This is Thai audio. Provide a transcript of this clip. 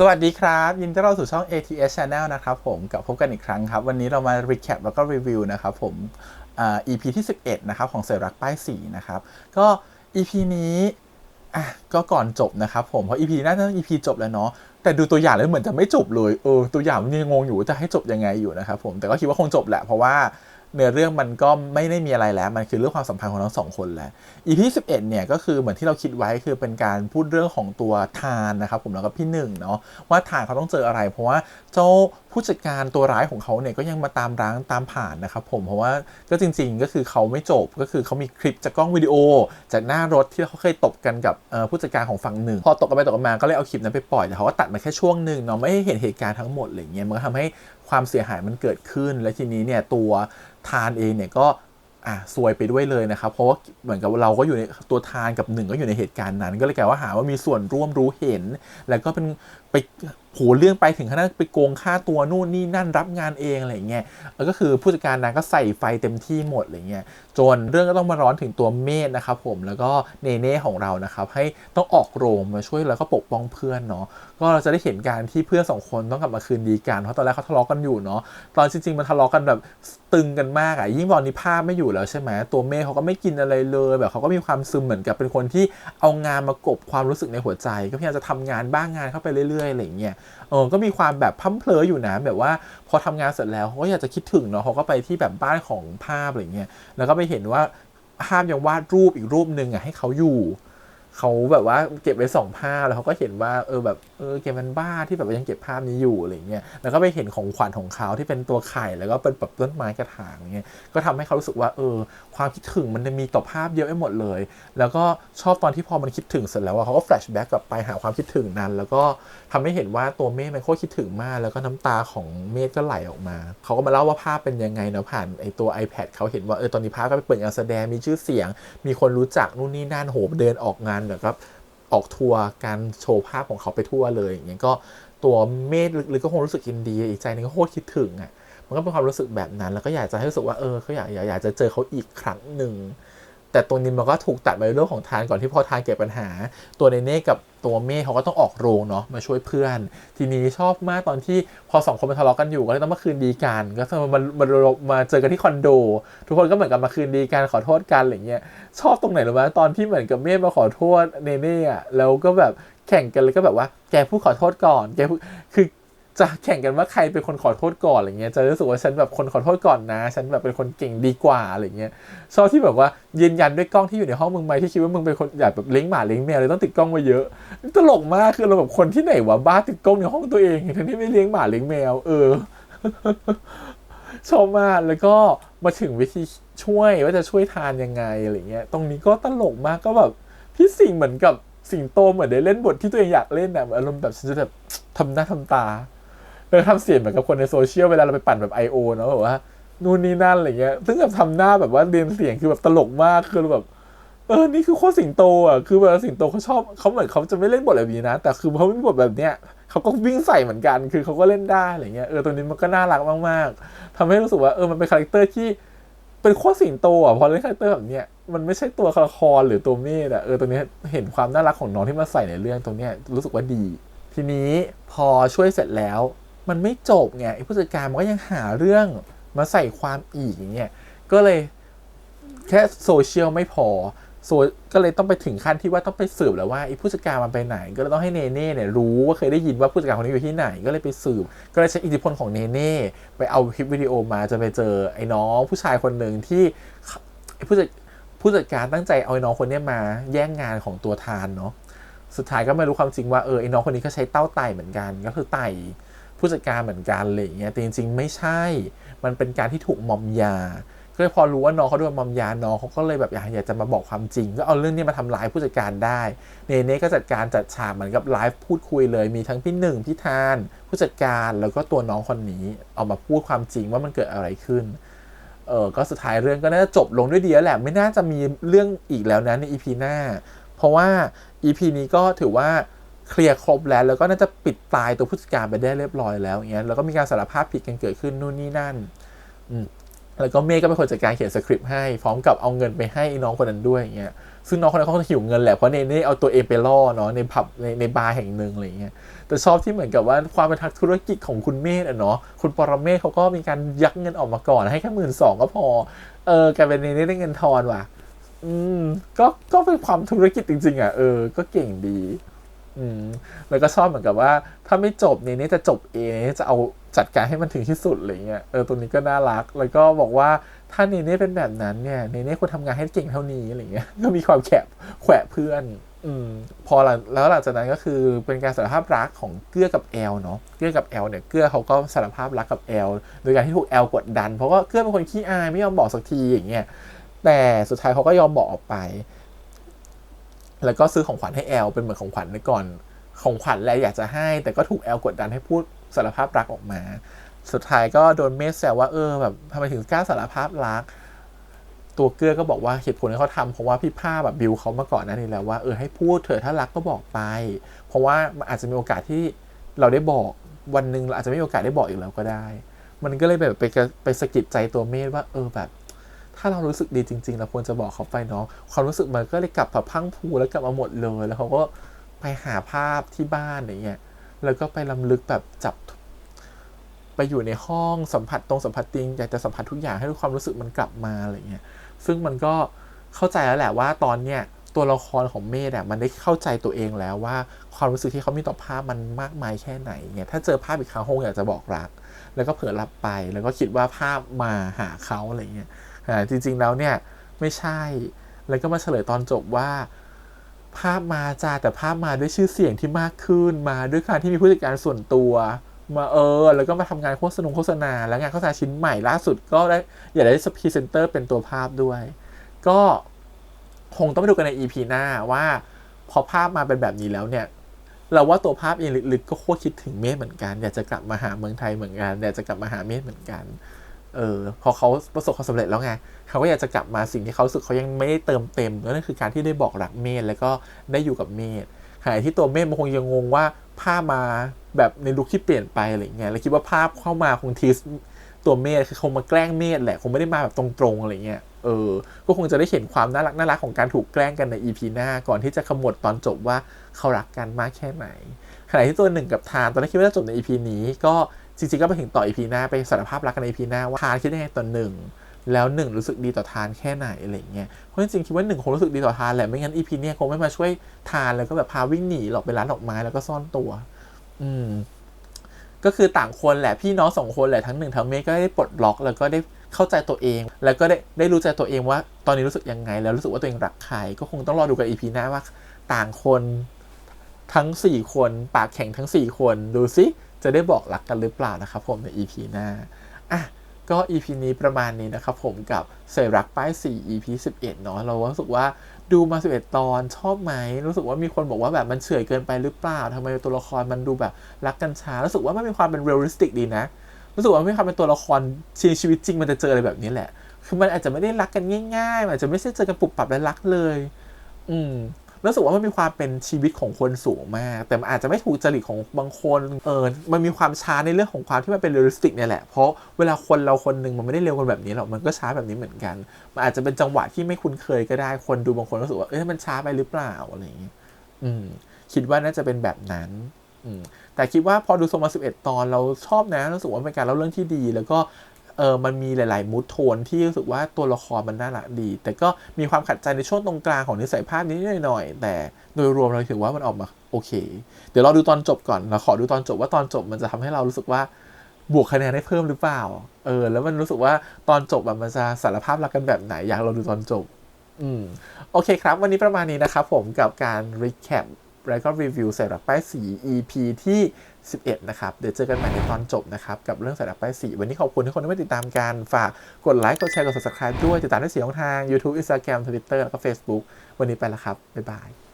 สวัสดีครับ ยินดีต้อนรับสู่ช่อง ATS Channel นะครับผมกับพบกันอีกครั้งครับ วันนี้เรามา recap แล้วก็รีวิวนะครับผมอ่า EP ที่ 11 นะครับ ของเสยรักป้ายสีนะครับ ก็ EP นี้อะก็ก่อนจบนะครับผม เพราะ EP น่าจะ EP จบแล้วเนาะแต่ดูตัวอย่างแล้วเหมือนจะไม่จบเลยเออตัวอย่างมันยังงงอยู่ว่าจะให้จบยังไงอยู่นะครับผมแต่ก็คิดว่าคงจบแหละเพราะว่า เนื้อเรื่องมันก็ไม่ได้มีอะไรแล้ว มันคือเรื่องความสัมพันธ์ของทั้งสองคนแหละ EP 11เนี่ยก็คือเหมือนที่เราคิดไว้คือเป็นการพูดเรื่องของตัวทานนะครับผมแล้วก็พี่หนึ่งเนาะว่าทานเขาต้องเจออะไร เพราะว่าเจ้า ผู้จัดการตัวร้ายของเขาเนี่ยก็ยังมาตามร้างตามผ่านนะครับผมเพราะว่าก็จริง ๆ ก็คือเขาไม่จบก็คือเขามีคลิปจากกล้องวิดีโอ จากหน้ารถที่เขาเคยตบกันกับผู้จัดการของฝั่งหนึ่ง พอตกกันไปตกกันมาก็เลยเอาคลิปนั้นไปปล่อยแต่เขาก็ตัดมาแค่ช่วงหนึ่งเนาะไม่ให้เห็นเหตุการณ์ทั้งหมดอะไรเงี้ยมันก็ทำให้ความเสียหายมันเกิดขึ้น และทีนี้เนี่ยตัวทานเองเนี่ยก็อะซวยไปด้วยเลยนะครับ เพราะว่าเหมือนกับเราก็อยู่ในตัวทานกับหนึ่งก็อยู่ในเหตุการณ์นั้น ก็เลยกลายว่าหาว่ามีส่วนร่วมรู้เห็น แล้วก็เป็นไปโหเรื่องไปถึงขนาดไปโกงค่าตัวนู่นนี่นั่นรับงานเองอะไรเงี้ยแล้วก็คือผู้จัดการนางก็ใส่ไฟเต็มที่หมดอะไรเงี้ยจนเรื่องก็ต้องมาร้อนถึงตัวเมธนะครับผมแล้วก็เนเน่ของเรานะครับให้ต้องออกโรงมาช่วยแล้วก็ปกป้องเพื่อนเนาะก็เราจะได้เห็นการที่เพื่อนสองคนต้องกลับมาคืนดีกันเพราะตอนแรกเขาทะเลาะกันอยู่เนาะตอนจริงๆมันทะเลาะกันแบบตึงกันมากอะยิ่งตอนนี้ภาพไม่อยู่แล้วใช่ไหมตัวเมฆเขาก็ไม่กินอะไรเลยแบบเขาก็มีความซึมเหมือนกับเป็นคนที่เอางานมากบความรู้สึกในหัวใจ ก็พยายามจะทำงานบ้างงานเข้าไปเรื่อยๆอะไรเงี้ยเออก็มีความแบบพั่มเพลออยู่นะแบบว่าพอทำงานเสร็จแล้วเขาก็อยากจะคิดถึงเนาะเขาก็ไปที่แบบบ้านของภาพอะไรเงี้ยแล้วก็ไปเห็นว่าภาพยังวาดรูปอีกรูปหนึ่งอะให้เขาอยู่ เขาแบบว่าเก็บไว้สองภาพแล้วเขาก็เห็นว่าเออแบบเออแกมันบ้าที่แบบว่ายังเก็บภาพนี้อยู่อะไรเงี้ยแล้วก็ไปเห็นของขวัญของเขาที่เป็นตัวไข่แล้วก็เป็นแบบต้นไม้กระถางเงี้ยก็ทำให้เขารู้สึกว่าเออ ความคิดถึงมันมีต่อภาพเยอะไปหมดเลย แล้วก็ชอบตอนที่พอมันคิดถึงเสร็จแล้วเขาก็แฟลชแบ็กกลับไปหาความคิดถึงนั้น แล้วก็ทำให้เห็นว่าตัวเมฆมันโคตรคิดถึงมาก แล้วก็น้ำตาของเมฆก็ไหลออกมาเขาก็มาเล่าว่าภาพเป็นยังไงเนาะผ่านไอตัว iPad เขาเห็นว่าเออตอนนี้ภาพก็ไปเปิดงานแสดงมีชื่อเสียง มีคนรู้จักนู่นนี่นั่นโหเดินออกงานแบบก็ออกทัวร์การโชว์ภาพของเขาไปทั่วเลยอย่างเงี้ยก็ตัวเมธหรือก็คงรู้สึกยินดีอีกใจหนึงก็โคตรคิดถึงอะมันก็เป็นความรู้สึกแบบนั้น แล้วก็อยากจะให้รู้สึกว่าเออเขาอยากอยากอยากจะเจอเขาอีกครั้งหนึ่ง แต่ตัวนี้มันก็ถูกตัดไปเรื่องของทานก่อนที่พอทานเกิดปัญหา ตัวเนเน่กับตัวเมฆเขาก็ต้องออกโรงเนาะมาช่วยเพื่อน ทีนี้ชอบมากตอนที่พอสองคนมาทะเลาะกันอยู่ก็เลยต้องมาคืนดีกันก็มามามามาเจอกันที่คอนโด ทุกคนก็เหมือนกับมาคืนดีกันขอโทษกันอะไรเงี้ยชอบตรงไหนหรู้ไหมตอนที่เหมือนกับเมฆมาขอโทษเนเน่อะแล้วก็แบบแข่งกันเลยก็แบบว่าแกพูดขอโทษก่อนแกพูดคือ จะแข่งกันว่าใครเป็นคนขอโทษก่อนอะไรเงี้ยจะรู้สึกว่าฉันแบบคนขอโทษก่อนนะ ฉันแบบเป็นคนเก่งดีกว่าอะไรเงี้ยชอบที่แบบว่ายืนยันด้วยกล้องที่อยู่ในห้องมึงไหมที่คิดว่ามึงเป็นคนอยากแบบเลี้ยงหมาเลี้ยงแมวเลยต้องติดกล้องมาเยอะตลกมากคือเราแบบคนที่ไหนวะบ้าติดกล้องในห้องตัวเองทั้งที่ไม่เลี้ยงหมาเลี้ยงแมว เออชอบมากแล้วก็มาถึงวิธีช่วยว่าจะช่วยทานยังไงอะไรเงี้ย ตรงนี้ก็ตลกมากก็แบบพี่สิงเหมือนกับสิงโตเหมือนได้เล่นบทที่ตัวเองอยากเล่นนะอารมณ์แบบฉันจะแบบทำหน้าทำตา แล้วทำเสียงเหมือนกับคนในโซเชียลเวลาเราไปปั่นแบบ I.O. เนาะแบบว่านู่นนี่นั่นอะไรเงี้ย ซึ่งแบบทำหน้าแบบว่าเรียนเสียงคือแบบตลกมากคือแบบเออ นี่คือโคตรสิงโตอะ คือแบบสิงโตเขาชอบเขาเหมือนเขาจะไม่เล่นบทแบบนี้นะ แต่คือเขาไม่มีบทแบบเนี้ยเขาก็วิ่งใส่เหมือนกัน คือเขาก็เล่นได้อะไรเงี้ย เออ ตัวนี้มันก็น่ารักมากๆทำให้รู้สึกว่าเออ มันเป็นคาแรคเตอร์ที่เป็นโคตรสิงโตอะ พอเล่นคาแรคเตอร์แบบเนี้ย มันไม่ใช่ตัวละครหรือตัวเมธอะ เออ ตัวนี้เห็นความน่ารักของน้องที่มาใส่ในเรื่องตรงเนี้ยรู้สึกว่าดี ทีนี้พอช่วยเสร็จแล้ว มันไม่จบไงไอ้ผู้จัดการมันก็ยังหาเรื่องมาใส่ความอีกอย่างเงี้ยก็เลยแค่โซเชียลไม่พอโซก็เลยต้องไปถึงขั้นที่ว่าต้องไปสืบแล้วว่าไอ้ผู้จัดการมันไปไหน ก็เลยต้องให้เนเน่เนี่ยรู้ว่าเคยได้ยินว่าผู้จัดการคนนี้อยู่ที่ไหน ก็เลยไปสืบ ก็เลยใช้อิทธิพลของเนเน่ไปเอาคลิปวิดีโอมาจะไปเจอไอ้น้องผู้ชายคนหนึ่งที่ไอ้ผู้จัดผู้จัดการตั้งใจเอาไอ้น้องคนนี้มาแย่งงานของตัวทานเนาะสุดท้ายก็ไม่รู้ความจริงว่าเออไอ้น้องคนนี้ก็ใช้เต้าไต่เหมือนกันก็คือไต่ ผู้จัดการเหมือนกันอะไรอย่างเงี้ยแต่จริง ๆ ไม่ใช่ มันเป็นการที่ถูกมอมยา ก็เลยพอรู้ว่าน้องเขาโดนมอมยาน้องเขาก็เลยแบบอยากอยากจะมาบอกความจริง ก็เอาเรื่องนี้มาทำร้ายผู้จัดการได้เนเน่ก็จัดการจัดฉากเหมือนกับไลฟ์พูดคุยเลยมีทั้งพี่หนึ่งพี่ทาน ผู้จัดการแล้วก็ตัวน้องคนนี้เอามาพูดความจริงว่ามันเกิดอะไรขึ้นเออก็สุดท้ายเรื่องก็น่าจะจบลงด้วยดีแล้วแหละ ไม่น่าจะมีเรื่องอีกแล้วนะในอีพีหน้า เพราะว่าอีพีนี้ก็ถือว่า เคลียร์ครบแล้ว แล้วก็น่าจะปิดตายตัวผู้จัดการไปได้เรียบร้อยแล้วอย่างเงี้ยแล้วก็มีการสารภาพผิดกันเกิดขึ้นนู่นนี่นั่นแล้วก็เมฆก็เป็นคนจัดการเขียนสคริปต์ให้พร้อมกับเอาเงินไปให้น้องคนนั้นด้วยอย่างเงี้ยซึ่งน้องคนนั้นเขาหิวเงินแหละเพราะเนเน่เอาตัวเองไปล่อเนาะในผับในในบาร์แห่งหนึ่งอะไรเงี้ยแต่ชอบที่เหมือนกับว่าความเป็นทักธุรกิจของคุณเมธอะเนาะคุณปรเมศเขาก็มีการยักเงินออกมาก่อนให้แค่หมื่นสองก็พอเออกลายเป็นเนเน่ได้เงินทอนว่ะ อืมก็ก็เป็นความธุรกิจจริง ๆ อะเออ ก็เก่งดี อืมแล้วก็ชอบเหมือนกับว่า ถ้าไม่จบเนเน่จะจบเองนี่จะเอาจัดการให้มันถึงที่สุดอะไรเงี้ยเออตรงนี้ก็น่ารัก แล้วก็บอกว่าถ้าเนเน่เป็นแบบนั้นเนี่ยเนเน่ควรทำงานให้เก่งเท่านี้อะไรเงี้ยก็มีความแขบแขวะเพื่อนอืมพอหลังแล้วหลังจากนั้นก็คือเป็นการสารภาพรักของเกื้อกับแอลเนาะเกื้อกับแอลเนี่ยเกื้อเขาก็สารภาพรักกับแอลโดยการที่ถูกแอลกดดัน เพราะว่าเกื้อเป็นคนขี้อายไม่ยอมบอกสักทีอย่างเงี้ยแต่สุดท้ายเขาก็ยอมบอกออกไป แล้วก็ซื้อของขวัญให้แอลเป็นเหมือนของขวัญไปก่อน ของขวัญแลอยากจะให้ แต่ก็ถูกแอลกดดันให้พูดสารภาพรักออกมา สุดท้ายก็โดนเมสแซวว่าเออแบบทำไมถึงกล้าสารภาพรัก ตัวเกื้อก็บอกว่าเหตุผลที่เขาทำเพราะว่าพี่ผ้าแบบบิวเขามาก่อนหน้านี้แล้วว่าเออให้พูดเถอะถ้ารักก็บอกไป เพราะว่ามันอาจจะมีโอกาสที่เราได้บอกวันหนึ่งเราอาจจะไม่มีโอกาสได้บอกอีกแล้วก็ได้ มันก็เลยแบบไปไปสะกิดใจตัวเมธว่าเออแบบ ถ้าเรารู้สึกดีจริง ๆ เราควรจะบอกเขาไปเนาะความรู้สึกมันก็เลยกลับแบบพังพูแล้วกลับมาหมดเลย แล้วเขาก็ไปหาภาพที่บ้านอย่างเงี้ยแล้วก็ไปลำลึกแบบจับ ไปอยู่ในห้องสัมผัสตรงสัมผัสติงอยากจะสัมผัสทุกอย่างให้ความรู้สึกมันกลับมาอะไรเงี้ยซึ่งมันก็เข้าใจแล้วแหละว่าตอนเนี้ยตัวละครของเมธอะมันได้เข้าใจตัวเองแล้วว่าความรู้สึกที่เขามีต่อภาพมันมากมายแค่ไหนเนี่ยถ้าเจอภาพอีกครั้งคงอยากจะบอกรัก แล้วก็เผลอรับไปแล้วก็คิดว่าภาพมาหาเขาอะไรเงี้ย จริง ๆ แล้วเนี่ยไม่ใช่ แล้วก็มาเฉลยตอนจบว่า ภาพมาจ้าแต่ภาพมาด้วยชื่อเสียงที่มากขึ้นมาด้วยการที่มีผู้จัดการส่วนตัวมาเออ แล้วก็มาทำงานโฆษณาโฆษณา แล้วงานโฆษณาชิ้นใหม่ล่าสุดก็ได้อยากได้พรีเซนเตอร์เป็นตัวภาพด้วย ก็คงต้องไปดูกันใน EP หน้าว่า พอภาพมาเป็นแบบนี้แล้วเนี่ย เราว่าตัวภาพเองลึกๆก็โคตรคิดถึงเมธเหมือนกัน อยากจะกลับมาหาเมืองไทยเหมือนกัน อยากจะกลับมาหาเมธเหมือนกัน เออพอเขาประสบความสำเร็จแล้วไงเขาก็อยากจะกลับมาสิ่งที่เขาสึกเขายังไม่ได้เติมเต็มนั่นคือการที่ได้บอกรักเมธแล้วก็ได้อยู่กับเมธขณะที่ตัวเมธมันคงยังงงว่าภาพมาแบบในลุคที่เปลี่ยนไปอะไรเงี้ยแล้วคิดว่าภาพเข้ามาคงทีสตัวเมธคือคงมาแกล้งเมธแหละคงไม่ได้มาแบบตรงๆอะไรเงี้ยเออ ก็คงจะได้เห็นความน่ารักน่ารักของการถูกแกล้งกันใน EP หน้าก่อนที่จะขมวดตอนจบว่าเขารักกันมากแค่ไหนขณะที่ตัวหนึ่งกับทานตอนแรกคิดว่าจะจบใน EP นี้ก็ จริงๆก็ไปถึงต่อ EP หน้าไปสารภาพรักกันใน EP หน้าว่าทานคิดยังไงตอหนึ่งแล้วหนึ่งรู้สึกดีต่อทานแค่ไหนอะไรเงี้ย เพราะจริงๆคิดว่าหนึ่งคงรู้สึกดีต่อทานแหละไม่งั้น EP เนี้ยคงไม่มาช่วยทานแล้วก็แบบพาวิ่งหนีหลอกไปร้านดอกไม้แล้วก็ซ่อนตัว อืม ก็คือต่างคนแหละพี่น้องสองคนแหละทั้งหนึ่งทั้งเมฆก็ได้ปลดล็อกแล้วก็ได้เข้าใจตัวเอง แล้วก็ได้ได้รู้ใจตัวเองว่า ตอนนี้รู้สึกยังไง แล้วรู้สึกว่าตัวเองรักใครก็คงต้องรอดูกันอีพีหน้าว่า ต่างคนทั้ง4คนปากแข็งทั้ง4คนดูซิ จะได้บอกรักกันหรือเปล่านะครับผมใน EP หน้าอะก็ EP นี้ประมาณนี้นะครับผมกับเสยรักป้าย 4 EP 11 เนาะเรารู้สึกว่าดูมา 11 ตอนชอบไหมรู้สึกว่ามีคนบอกว่าแบบมันเฉื่อยเกินไปหรือเปล่าทำไมตัวละครมันดูแบบรักกันช้ารู้สึกว่ามันมีความเป็นเรียลลิสติกดีนะรู้สึกว่าไม่ความเป็นตัวละครชีวิตจริงมันจะเจออะไรแบบนี้แหละ คือมันอาจจะไม่ได้รักกันง่ายๆอาจจะไม่ใช่เจอกันปุบปับแล้วรักเลย อืม รู้สึกว่ามันมีความเป็นชีวิตของคนสูงมาก แต่มันอาจจะไม่ถูกจริตของบางคนเออมันมีความช้าในเรื่องของความที่มันเป็นเรียลลิสติกเนี่ยแหละ เพราะเวลาคนเราคนหนึ่งมันไม่ได้เร็วกันแบบนี้หรอกมันก็ช้าแบบนี้เหมือนกัน มันอาจจะเป็นจังหวะที่ไม่คุ้นเคยก็ได้คนดูบางคนรู้สึกว่าเอ้ยมันช้าไปหรือเปล่าอะไรอย่างเงี้ยอืมคิดว่าน่าจะเป็นแบบนั้นอืมแต่คิดว่าพอดูโซมา11ตอนเราชอบนะรู้สึกว่าเป็นการเล่าเรื่องที่ดี แล้วก็ เออมันมีหลาย ๆมูทโทนที่รู้สึกว่าตัวละครมันน่ารักดี แต่ก็มีความขัดใจในช่วงตรงกลางของนิสัยภาพนิดหน่อยๆแต่โดยรวมเราถือว่ามันออกมาโอเค เดี๋ยวเราดูตอนจบก่อนเราขอดูตอนจบว่าตอนจบมันจะทำให้เรารู้สึกว่าบวกคะแนนได้เพิ่มหรือเปล่า เออ แล้วมันรู้สึกว่าตอนจบแบบมันจะสารภาพรักกันแบบไหน อยากเราดูตอนจบ อืม โอเคครับ วันนี้ประมาณนี้นะครับผมกับการ recap แล้วก็รีวิวใส่รักป้ายสี EP ที่ 11 นะครับ เดี๋ยวเจอกันใหม่ในตอนจบนะครับ กับเรื่องใส่รักป้ายสี วันนี้ขอบคุณทุกคนที่มาติดตามกัน ฝากกดไลค์ กดแชร์ กด subscribe ด้วย ติดตามได้เสียงทาง YouTube Instagram Twitter แล้วก็ Facebook วันนี้ไปแล้วครับ บ๊ายบาย